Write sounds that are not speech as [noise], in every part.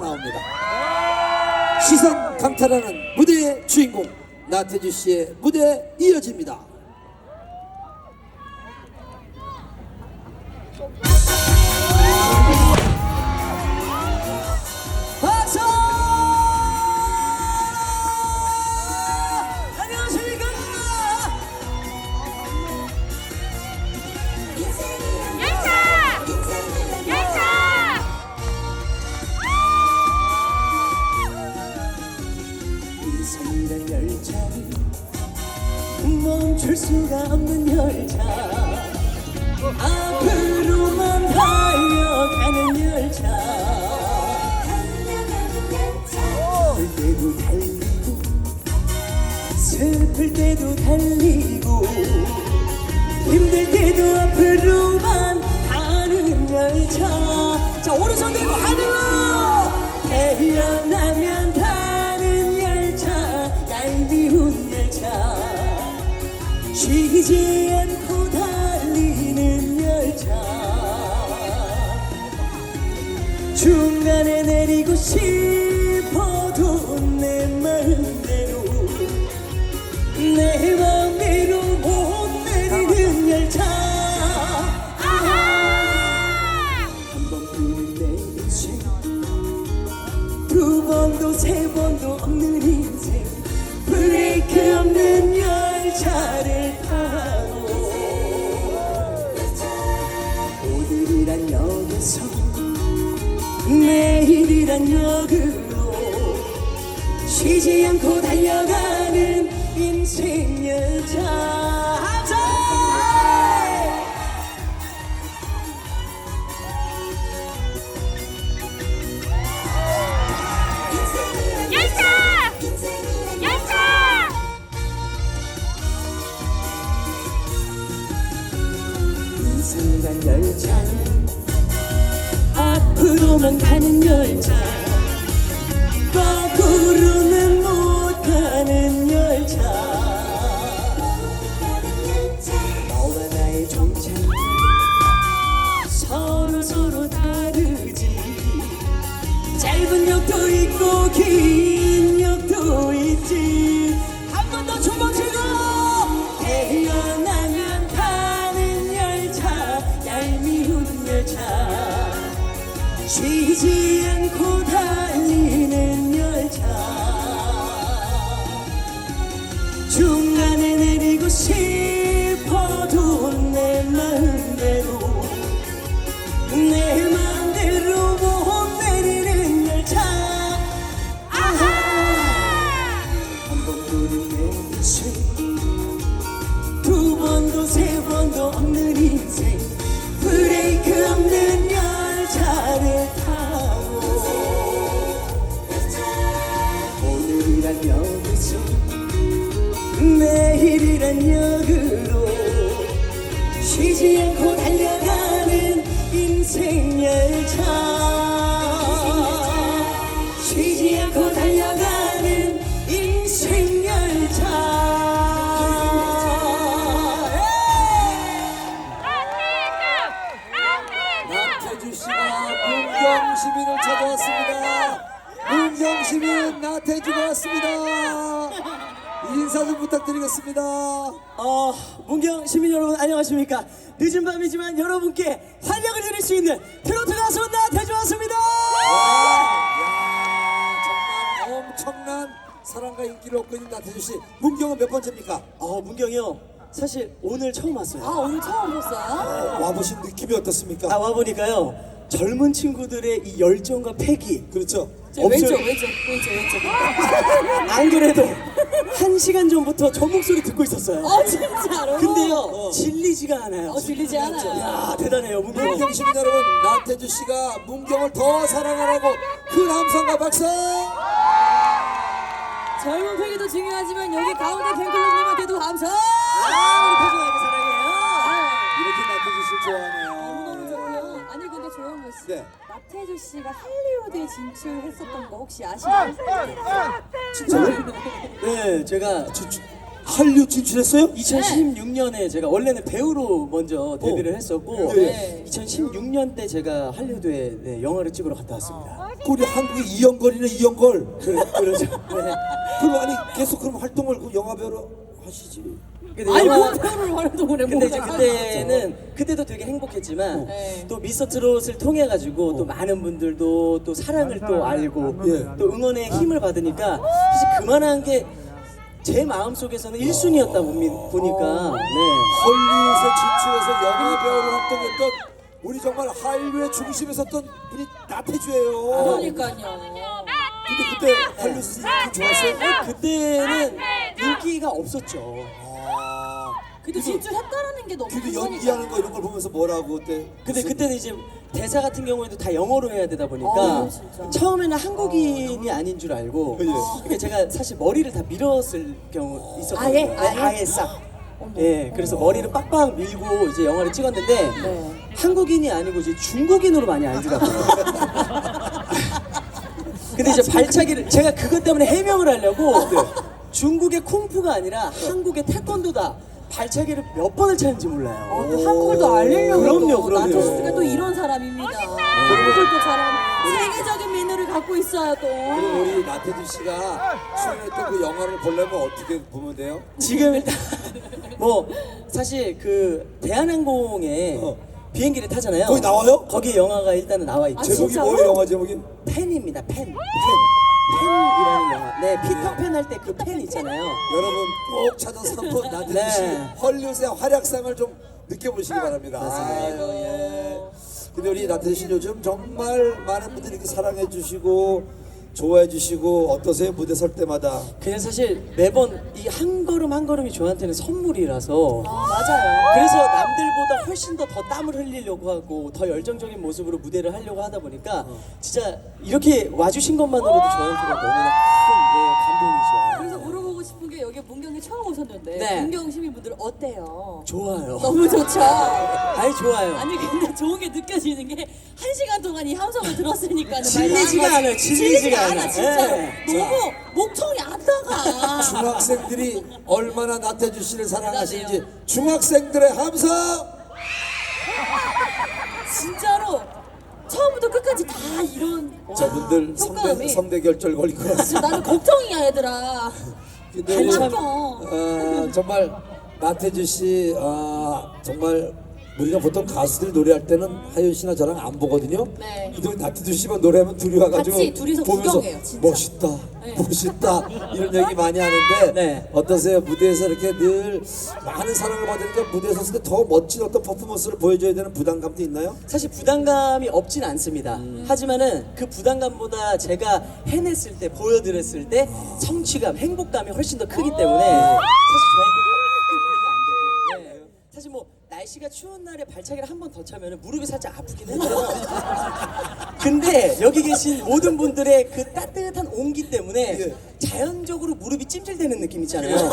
나옵니다. 시선 강탈하는 무대의 주인공 나태주 씨의 무대 이어집니다. 멈출 수가 없는 열차. 앞으로만 달려가는 열차. 올 때도 달리고 슬플 때도 달리고 힘들 때도 앞으로만 가는 열차. 자 오른손 들고 하늘로! 태어나면 쉬지 않고 달리는 열차. 중간에 내리고 싶어도 내 마음대로 내 맘대로 못 내리는 열차. 한 번뿐인 내 인생 두 번도 세 번도 역으로 쉬지 않고 달려가는 있고 긴 역도 있지. 한 번더 추고 태어나면 타는 열차 얄미운 열차. 쉬지 두 번도 세 번도 없는 인생 브레이크 없는 열차를 타고 오늘이란 역에서 내일이란 역으로 쉬지 나태주 씨가 문경 시민을 찾아왔습니다. 문경 시민 나태주가 왔습니다. 인사 좀 부탁드리겠습니다. 어, 문경 시민 여러분 안녕하십니까 늦은 밤이지만 여러분께 활력을 드릴 수 있는 트로트 가수 나태주 왔습니다 야, 정말 엄청난 사랑과 인기를 얻고 있는 나태주 씨. 문경은 몇 번째입니까? 어 문경이요 사실 오늘 처음 왔어요 아, 오늘 처음 오셨어요? 와보신 느낌이 어떻습니까? 아 와보니까요 젊은 친구들의 이 열정과 패기 그렇죠. 저 왼쪽, 왼쪽, 왼쪽, 왼쪽. [laughs] 안 그래도 한 시간 전부터 저 목소리 듣고 있었어요 어, 진짜로? 근데요 질리지가 않아요 어, 질리지 않아요. 야 대단해요 문경 문경 시민 여러분, 나태주 씨가 문경을 더 사랑하라고 큰 함성과 박수! 젊은 팬이도 중요하지만 여기 가운데 팬클럽님한테도 감사! 아 우리 태준아기 사랑해요 이렇게 나태주 씨를 좋아하네요. 너무 아니 근데 조영구 씨, 네. 나태주 씨가 할리우드에 진출했었던 거 혹시 아시나요? 네 제가 주- 주- 한류 진출했어요? 2016년에 제가 원래는 배우로 먼저 데뷔를 했었고 네. 2016년 때 제가 할리우드에 네, 영화를 찍으러 갔다 왔습니다. 우리 한국의 이영걸이네 이영걸. 그래, 그러죠. 네. [laughs] 그럼 아니 계속 그럼 활동을 그 영화 배우로 하시지. 근데 아니 영화- 뭐 배우를 활동을 해 근데 이제. 그때는 그때도 되게 행복했지만 네. 또 미스터 트롯을 통해 가지고 또 많은 분들도 또 사랑을 또 알고 예. 또 응원의 힘을 받으니까 사실 그만한 게 제 마음 속에서는 1순위였다 보니까 네. 헐리우드에 진출해서 영화 배우로 활동했던 우리 정말 한류의 중심에 섰던 분이 나태주예요. 그러니까요. 근데 그때 할리우드 인기 좋았어요? 그때는 인기가 없었죠. 아, 근데 진출했다라는 게 너무 근데 큰 연기하는. 거 이런 걸 보면서 뭐라고 그때 근데 그때는 이제 대사 같은 경우에도 다 영어로 해야 되다 보니까 어, 진짜. 처음에는 한국인이 아닌 줄 알고 예. 그러니까 제가 사실 머리를 다 밀었을 경우 있었거든요. 아예? 네, 아예? 아예 싹. 예, 그래서 머리를 빡빡 밀고 이제 영화를 찍었는데 네. 한국인이 아니고 이제 중국인으로 많이 알더라고요. [laughs] 근데 이제 발차기를 제가 그것 때문에 해명을 하려고 중국의 쿵푸가 아니라 한국의 태권도다. 발차기를 몇 번을 차는지 몰라요. 어, 또 한국을 또 알리려고 그럼요, 또 그럼요. 나토스가 또 이런 사람입니다. 한국을 또 잘하는 세계적인 민우를 갖고 있어요 또. 그럼 우리 나태주 씨가 출연했던 그 영화를 보려면 어떻게 보면 돼요? 지금 일단 [laughs] 뭐 사실 그 대한항공에 어. 비행기를 타잖아요. 거기 나와요? 거기 영화가 일단은 나와 있죠. 아, 제목이? 뭐예요 영화 제목이? 펜입니다. 펜. 펜. 펜이라는 영화. 네, 피터팬 할 때그펜 있잖아요. 여러분 꼭 찾아서 한번 씨 네. 헐리우드의 활약상을 좀 느껴보시기 바랍니다. 아유, 예. 근데 우리 나태주 씨 요즘 정말 많은 분들이 이렇게 사랑해 주시고 좋아해 주시고 어떠세요 무대 설 때마다? 그냥 사실 매번 이 한 걸음 한 걸음이 저한테는 선물이라서 맞아요. 그래서 남들보다 훨씬 더 더 땀을 흘리려고 하고 더 열정적인 모습으로 무대를 하려고 하다 보니까 진짜 이렇게 와주신 것만으로도 저한테는 너무나 큰 네, 감동이죠. 문경에 처음 오셨는데 네. 문경 시민분들 어때요? 좋아요. 너무 좋죠. [laughs] 아이 좋아요. 아니 근데 좋은 게 느껴지는 게 한 시간 동안 이 함성을 들었으니까 질리지가 않아요. 질리지가 않아. 진짜 네. 너무 목청이 안 나가. 중학생들이 얼마나 나태주 씨를 사랑하시는지 중학생들의 함성 진짜로 처음부터 끝까지 다 이런 와, 저분들 성대, 효과음이. 성대 결절 걸릴 것 같습니다. 나는 걱정이야 얘들아. 근데 우리. 어, 정말 나태주 씨 아, 정말 우리가 보통 가수들 노래할 때는 하윤 씨나 저랑 안 보거든요. 네. 우리 나태주 씨만 노래하면 둘이 와가지고 같이 둘이서 보면서 구경해요, 진짜. 멋있다, 네. 멋있다 이런 얘기 많이 하는데 [laughs] 네. 어떠세요? 무대에서 이렇게 늘 많은 사랑을 받으니까 무대에 섰을 때더 멋진 어떤 퍼포먼스를 보여줘야 되는 부담감도 있나요? 사실 부담감이 없진 않습니다. 하지만은 그 부담감보다 제가 해냈을 때, 보여드렸을 때 성취감, 행복감이 훨씬 더 크기 때문에 사실 저한테 날씨가 추운 날에 발차기를 한 번 더 차면 무릎이 살짝 아프긴 해요. [laughs] 근데 여기 계신 모든 분들의 그 따뜻한 온기 때문에 예. 자연적으로 무릎이 찜질되는 느낌 있잖아요.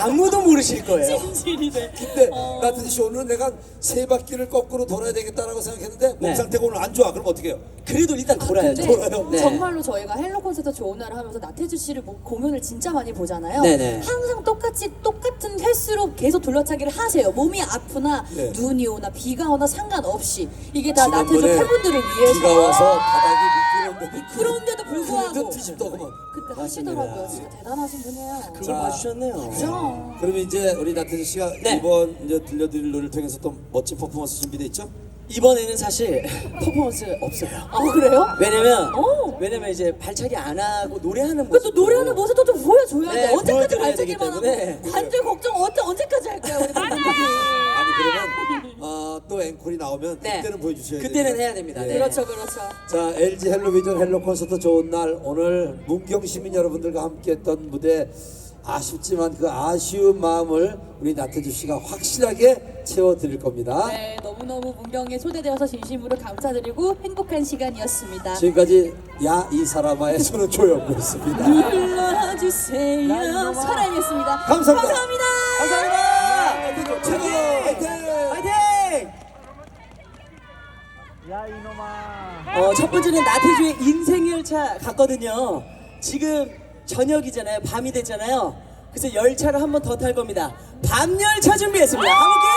아무도 모르실 거예요. 찜질이네. 근데 나태주 씨 오늘은 내가 세 바퀴를 거꾸로 돌아야 되겠다라고 생각했는데 몸 네. 상태가 오늘 안 좋아. 그럼 어떻게 해요? 그래도 일단 돌아야죠. 근데 돌아요? 네. 정말로 저희가 헬로 콘서트 좋은 날 하면서 나태주 씨를 뭐 공연을 진짜 많이 보잖아요. 네네. 항상 똑같이 똑같은 횟수로 계속 돌려차기를 하세요. 몸이 아프나 네. 눈이 오나 비가 오나 상관없이 이게 다 나태주 지난번에 팬분들을 위해서 비가 와서 바닥이 미끄러운데 그런데도 불구하고 그런데 뒤집더구만. 그때 하시더라고요. 진짜 대단하신 분이에요. 그걸 자. 봐주셨네요. 그죠? 그럼 이제 우리 나태주 씨가 네. 이번 이제 들려드릴 노래를 통해서 또 멋진 퍼포먼스 준비돼 있죠? 이번에는 사실 [laughs] 퍼포먼스 없어요. 아 그래요? 왜냐면 오. 왜냐면 이제 발차기 안 하고 노래하는 모습 노래하는 모습도 좀 보여줘야 네, 돼. 언제까지 보여드려야 되기 발차기만 하고 때문에. 관절 걱정 언제 언제까지 할 거야 우리. 아니 그러면 어, 또 앵콜이 나오면 네. 그때는 보여주셔야 돼요. 그때는 해야 됩니다. 네. 그렇죠 그렇죠. 자 LG 헬로비전 헬로 콘서트 좋은 날 오늘 문경 시민 여러분들과 함께했던 무대 아쉽지만 그 아쉬운 마음을 우리 나태주 씨가 확실하게 채워드릴 겁니다. 네, 너무너무 문경에 초대되어서 진심으로 감사드리고 행복한 시간이었습니다. 지금까지 야 이 사람아의 저는 조영구였습니다. 불러주세요. 사랑했습니다. 감사합니다. 감사합니다. 감사합니다. 최고 화이팅! 화이팅! 야 이놈아 어, 첫 번째는 나태주의 인생 열차 갔거든요. 지금 저녁이잖아요. 밤이 됐잖아요. 그래서 열차를 한 번 더 탈 겁니다. 밤 열차 준비했습니다. 가볼게요.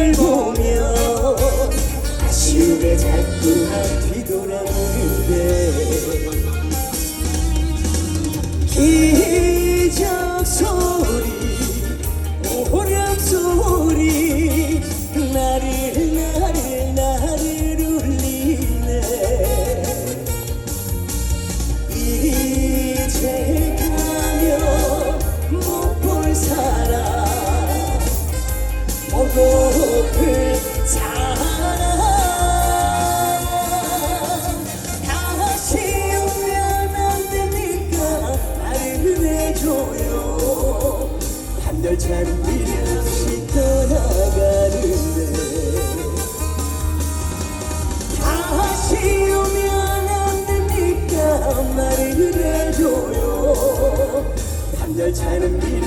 창밖 한열차는 미련 없이 떠나가는데 다시 오면 안 됩니까 말을 해줘요 밤열차는 미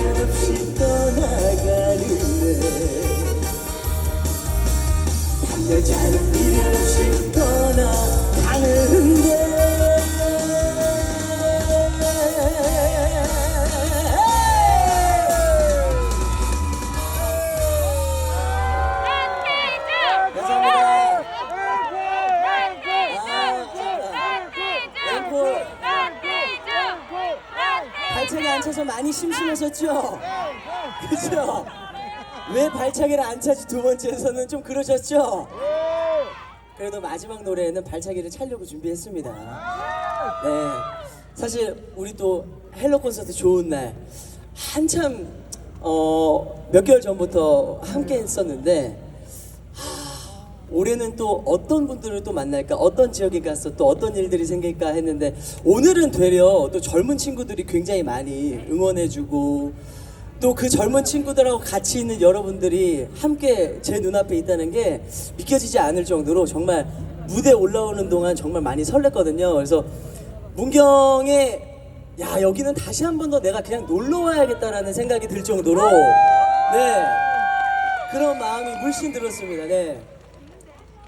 많이 심심하셨죠? 그죠? 왜 발차기를 안 차지 두 번째에서는 좀 그러셨죠? 그래도 마지막 노래에는 발차기를 차려고 준비했습니다. 네. 사실 우리 또 헬로 콘서트 좋은 날 한참 어, 몇 개월 전부터 함께 했었는데 올해는 또 어떤 분들을 또 만날까 어떤 지역에 가서 또 어떤 일들이 생길까 했는데 오늘은 되려 또 젊은 친구들이 굉장히 많이 응원해주고 또 그 젊은 친구들하고 같이 있는 여러분들이 함께 제 눈앞에 있다는 게 믿겨지지 않을 정도로 정말 무대 올라오는 동안 정말 많이 설렜거든요 그래서 문경에 야 여기는 다시 한 번 더 내가 그냥 놀러 와야겠다라는 생각이 들 정도로 네 그런 마음이 물씬 들었습니다 네.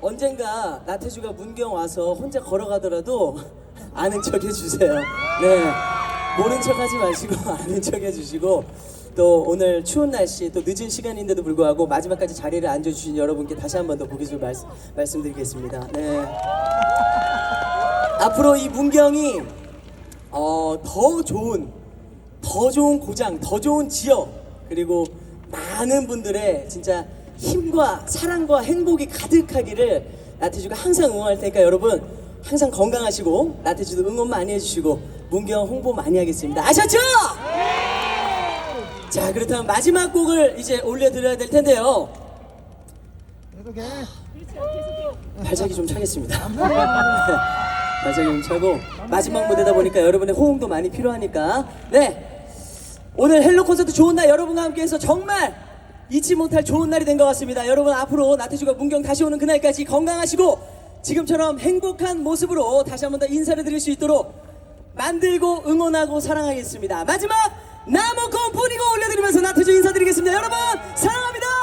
언젠가 나태주가 문경 와서 혼자 걸어가더라도 [laughs] 아는 척 해주세요. 네. 모른 척 하지 마시고 [laughs] 아는 척 해주시고 또 오늘 추운 날씨 또 늦은 시간인데도 불구하고 마지막까지 자리를 앉아주신 여러분께 다시 한 번 더 고개 좀 말씀, 말씀드리겠습니다. 네. 앞으로 이 문경이 어, 더 좋은 더 좋은 고장, 더 좋은 지역 그리고 많은 분들의 진짜 힘과 사랑과 행복이 가득하기를 나태주가 항상 응원할 테니까 여러분 항상 건강하시고 나태주도 응원 많이 해주시고 문경 홍보 많이 하겠습니다. 아셨죠? 자 그렇다면 마지막 곡을 이제 올려드려야 될 텐데요. 발차기 좀 차겠습니다. [laughs] 발차기 좀 차고 마지막 무대다 보니까 여러분의 호응도 많이 필요하니까 네 오늘 헬로 콘서트 좋은 날 여러분과 함께해서 정말 잊지 못할 좋은 날이 된 것 같습니다. 여러분 앞으로 나태주가 문경 다시 오는 그날까지 건강하시고 지금처럼 행복한 모습으로 다시 한 번 더 인사를 드릴 수 있도록 만들고 응원하고 사랑하겠습니다. 마지막 나무콘 뿌리고 올려드리면서 나태주 인사드리겠습니다. 여러분 사랑합니다.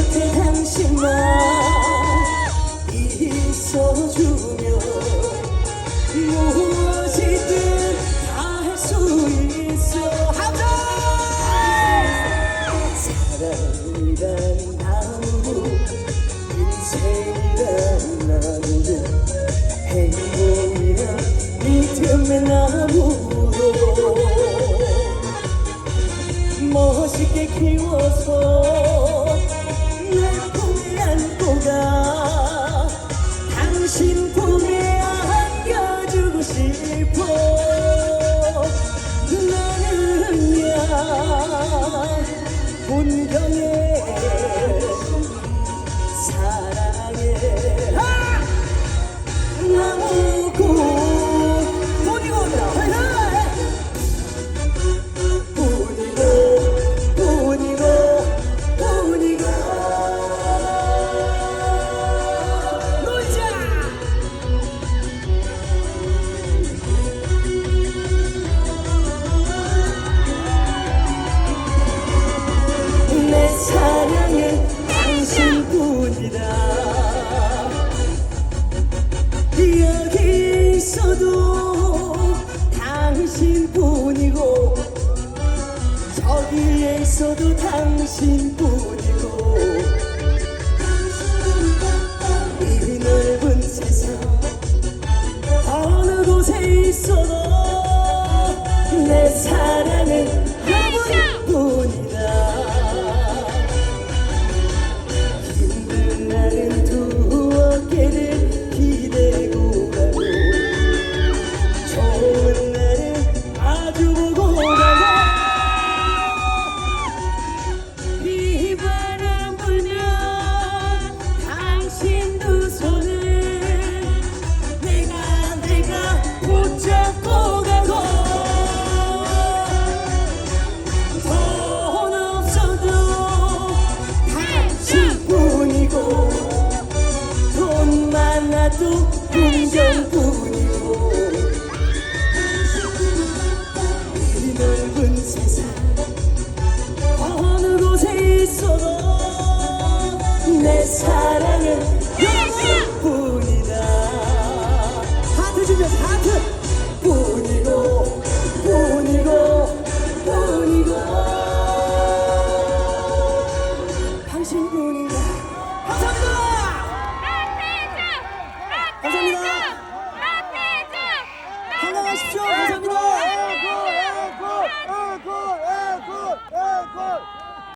내 옆에 당신만 있어주면 무엇이든 다 할 수 있어. 하자 사랑이란 나무 인생이란 나무는 행복이란 믿음의 나무로 멋있게 키워